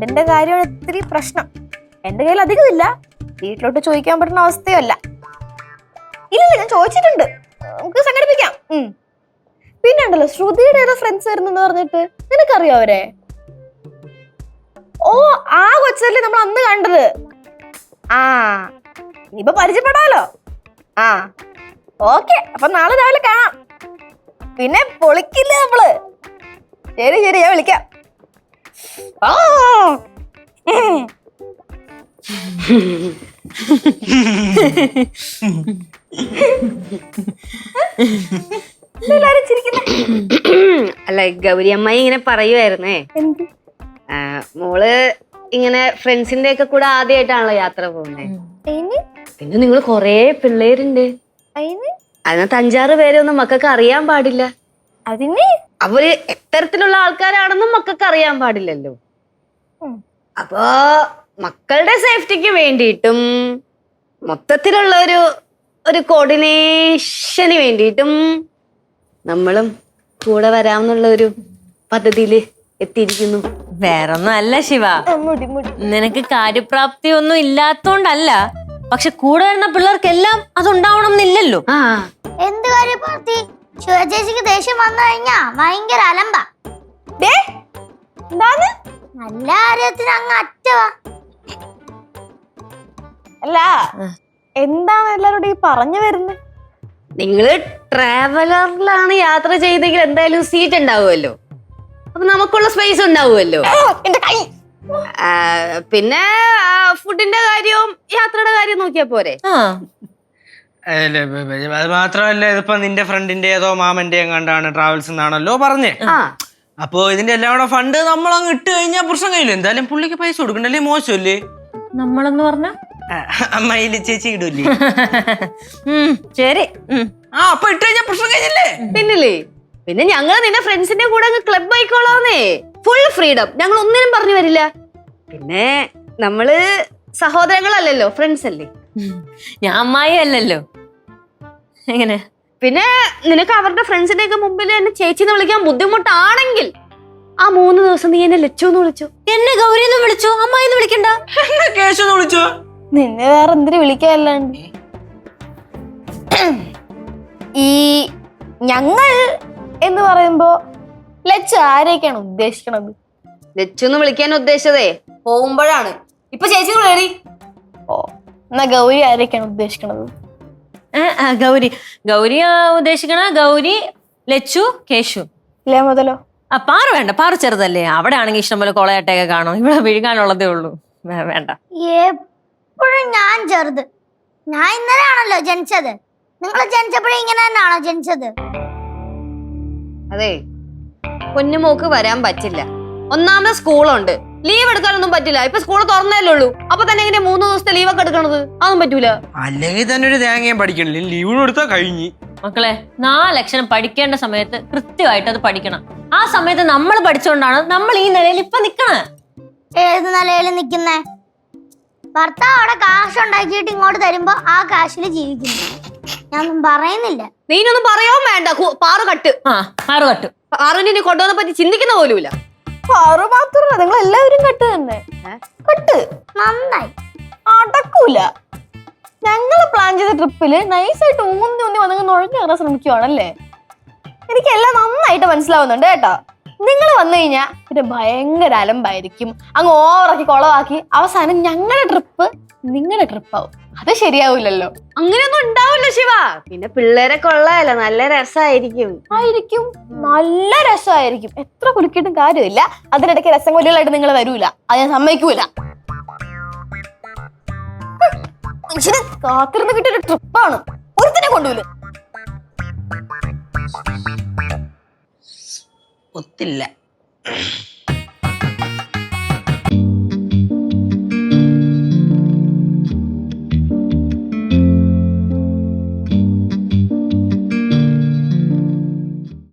ഫ്രണ്ടിന്റെ കാര്യമാണ് ഇത്തിരി പ്രശ്നം. എന്റെ കയ്യിൽ അധികമില്ല. വീട്ടിലോട്ട് ചോദിക്കാൻ പറ്റുന്ന അവസ്ഥയല്ല ഇല്ല ഞാൻ ചോദിച്ചിട്ടുണ്ട്. നമുക്ക് സംഘടിപ്പിക്കാം. പിന്നെ ഉണ്ടല്ലോ ശ്രുതിയുടെ ഏതോ ഫ്രണ്ട്സ് വരുന്നെന്ന് പറഞ്ഞിട്ട്. നിനക്കറിയോ അവരെ? ഓ ആ കൊച്ചല്ലേ നമ്മൾ അന്ന് കണ്ടത്. ആ ഇനിയിപ്പോ പരിചയപ്പെടാലോ. ആ ഓക്കെ അപ്പൊ നാളെ രാവിലെ കാണാം. പിന്നെ പൊളിക്കില്ല നമ്മൾ. ശരി ശരി ഞാൻ വിളിക്കാം. അല്ല ഗൗരി അമ്മായി ഇങ്ങനെ പറയുമായിരുന്നേ മോൾ ഇങ്ങനെ ഫ്രണ്ട്സിന്റെ ഒക്കെ കൂടെ ആദ്യമായിട്ടാണല്ലോ യാത്ര പോകുന്നത്? പിന്നെ നിങ്ങൾ കൊറേ പിള്ളേരുണ്ട്? അതിനകത്ത് അഞ്ചാറ് പേരൊന്നും മക്കൾക്ക് അറിയാൻ പാടില്ല. അതിന് അവർ എത്തരത്തിലുള്ള ആൾക്കാരാണെന്നും മക്കൾക്ക് അറിയാൻ പാടില്ലല്ലോ. അപ്പോ മക്കളുടെ സേഫ്റ്റിക്ക് വേണ്ടിയിട്ടും മൊത്തത്തിലുള്ള ഒരു ഒരു കോർഡിനേഷന് വേണ്ടിയിട്ടും നമ്മളും കൂടെ വരാമെന്നുള്ള ഒരു പദ്ധതിയിൽ എത്തിയിരിക്കുന്നു. വേറൊന്നും അല്ല ശിവ മുടി മുടി. നിനക്ക് കാര്യപ്രാപ്തി ഒന്നും ഇല്ലാത്തോണ്ടല്ല. പക്ഷെ കൂടെ വരുന്ന പിള്ളേർക്കെല്ലാം അതുണ്ടാവണം എന്നില്ലല്ലോ. ആ. എന്ത് കാര്യം പാർത്തി ശിവചേച്ചിക്ക് ദേഷ്യം വന്നു കഴിഞ്ഞാ ഭയങ്കര അലമ്പ. നല്ല കാര്യത്തിന് അങ്ങ് അറ്റവാ അല്ല എന്താണ് എല്ലാരോടും ഈ പറഞ്ഞു വരുന്നത് നിങ്ങൾ ട്രാവലറിലാണ് യാത്ര ചെയ്തെങ്കിൽ എന്തായാലും സീറ്റ് ഉണ്ടാവുമല്ലോ. അപ്പൊ നമുക്കുള്ള സ്പേസ് ഉണ്ടാവുമല്ലോ. പിന്നെ ഫുഡിന്റെ കാര്യവും യാത്രയുടെ കാര്യം നോക്കിയാ പോരെ? അത് മാത്രമല്ല ഇതിപ്പോ നിന്റെ ഫ്രണ്ടിന്റെ ഏതോ മാമന്റെ എങ്ങാണ്ടാണ് ട്രാവൽസ് എന്നാണല്ലോ പറഞ്ഞേ. അപ്പോ ഇതിന്റെ എല്ലാം കൂടെ ഫണ്ട് നമ്മൾ അങ്ങ് ഇട്ട് കഴിഞ്ഞാൽ പ്രശ്നം കഴിയില്ല എന്തായാലും പുള്ളിക്ക് പൈസ കൊടുക്കണ്ടല്ലേ മോശമല്ലേ? നമ്മളെന്ന് പറഞ്ഞ? അമ്മയിൽ ചേച്ചി ഇടൂല്ലേ? ശരി. ആ അപ്പൊ ഇട്ട് കഴിഞ്ഞാൽ പ്രശ്നം കഴിഞ്ഞില്ലേ പിന്നില്ലേ? പിന്നെ ഞങ്ങൾ നിന്റെ ഫ്രണ്ട്സിന്റെ കൂടെ അങ്ങ് ക്ലബ് ആയിക്കോളാന്നേ ഫുൾ ഫ്രീഡം ഞങ്ങൾ ഒന്നിനും പറഞ്ഞു വരില്ല. പിന്നെ നമ്മൾ സഹോദരങ്ങളല്ലല്ലോ ഫ്രണ്ട്സ് അല്ലേ? ഞാൻ അമ്മായി അല്ലല്ലോ. എങ്ങനെ? പിന്നെ നിനക്ക് അവരുടെ ഫ്രണ്ട്സിന്റെ ഒക്കെ മുമ്പിൽ എന്നെ ചേച്ചി എന്ന് വിളിക്കാൻ ബുദ്ധിമുട്ടാണെങ്കിൽ ആ മൂന്ന് ദിവസം നീ എന്നെ ലച്ചു എന്ന് വിളിച്ചു. എന്നെ ഗൗരി എന്ന് വിളിച്ചു? അമ്മായി എന്ന് വിളിക്കണ്ട. എന്നെ കേശു എന്ന് വിളിച്ചോ? നിന്നെ വേറെ എന്തിനു വിളിക്കാല്ലാണ്ട്. ഈ ഞങ്ങൾ എന്ന് പറയുമ്പോ ലച്ചു ആരെയൊക്കെയാണ് ഉദ്ദേശിക്കണത്? ലച്ചു എന്ന് വിളിക്കാൻ ഉദ്ദേശിച്ചതേ പോകുമ്പോഴാണ്. ഇപ്പൊ ചേച്ചി കയറി ഓ. എന്നാ ഗൗരി ആരൊക്കെയാണ് ഉദ്ദേശിക്കുന്നത് ആ, ഗൗരി. ഗൗരി ഉദ്ദേശിക്കണ ഗൗരി ലച്ചു കേശു. ഇല്ലേ മുതലോ? ആ പാറ വേണ്ട പാറ ചെറുതല്ലേ. അവിടെ ആണെങ്കിൽ ഇഷ്ടംപോലെ കൊളയാട്ടയൊക്കെ കാണും. ഇവിടെ വിഴുകാനുള്ളതേ ഉള്ളൂ. വേണ്ട. എപ്പോഴും ഞാൻ ചെറുത്. ഞാൻ ഇന്നലെ ആണല്ലോ ജനിച്ചത്. നിങ്ങൾ ജനിച്ചപ്പോഴും ഇങ്ങനെ തന്നെയാണോ ജനിച്ചത്? അതെ. കുഞ്ഞുമോക്ക് വരാൻ പറ്റില്ല. ഒന്നാമത് സ്കൂളുണ്ട്. ലീവ് എടുക്കാനൊന്നും പറ്റില്ല. ഇപ്പൊ സ്കൂൾ തുറന്നല്ലേ ഉള്ളൂ. അപ്പൊ തന്നെ എങ്ങനെ മൂന്ന് ദിവസത്തെ ലീവ് ഒക്കെ എടുക്കണത്? അതൊന്നും പറ്റൂല. അല്ലെങ്കിൽ തന്നെ ഒരു തേങ്ങയും പഠിക്കണില്ല ലീവ് എടുത്താ കഴിഞ്ഞു. മക്കളെ നാലക്ഷരം പഠിക്കേണ്ട സമയത്ത് കൃത്യമായിട്ട് അത് പഠിക്കണം. ആ സമയത്ത് നമ്മൾ പഠിച്ചുകൊണ്ടാണ് നമ്മൾ ഈ നിലയിൽ ഇപ്പൊ നിക്കണേ. ഏത് നിലയിൽ നിൽക്കുന്നേ ഭർത്താവ് അവിടെ കാശ് ഉണ്ടാക്കിയിട്ട് ഇങ്ങോട്ട് തരുമ്പോ ആ കാശിൽ ജീവിക്കുന്നു. ഞാനൊന്നും പറയുന്നില്ല. നീനൊന്നും പറയാൻ വേണ്ട. കു- പാറു കട്ട്. ആ പാറു കട്ട്. പാറുവിനെ കൊണ്ടുവന്നെ പറ്റി ചിന്തിക്കുന്ന പോലുമില്ല. പാറു മാത്രമല്ല നിങ്ങൾ എല്ലാവരും കട്ട് തന്നെ. കട്ട്. നന്നായി. അടക്കൂല ഞങ്ങൾ പ്ലാൻ ചെയ്ത ട്രിപ്പിൽ നൈസായിട്ട് ഊന്നി ഊന്നി വന്നങ്ങ് നുഴഞ്ഞു കയറാൻ ശ്രമിക്കുവാണല്ലേ? എനിക്ക് എല്ലാം നന്നായിട്ട് മനസ്സിലാവുന്നുണ്ട് കേട്ടോ. നിങ്ങൾ വന്നു കഴിഞ്ഞാൽ പിന്നെ ഭയങ്കര അലമ്പായിരിക്കും. അങ്ങ് ഓവറാക്കി കുളവാക്കി. അവസാനം ഞങ്ങളുടെ ട്രിപ്പ് നിങ്ങളുടെ ട്രിപ്പാവും അത് ശരിയാവില്ലല്ലോ അങ്ങനെയൊന്നും ഉണ്ടാവില്ല ശിവ. പിന്നെ പിള്ളേരെ കൊള്ളാലോ നല്ല രസമായിരിക്കും ആയിരിക്കും. നല്ല രസമായിരിക്കും എത്ര കുലുക്കിയിട്ടും കാര്യമില്ല. അതിനിടയ്ക്ക് രസം കൊല്ലുകളായിട്ട് നിങ്ങൾ വരൂല. അത് ഞാൻ സമ്മതിക്കൂല. മനുഷ്യന് കാത്തിരുന്ന് കിട്ടിയൊരു ട്രിപ്പാണ്. ഒരുത്തിനെ കൊണ്ടുപോലും ഒത്തില്ല.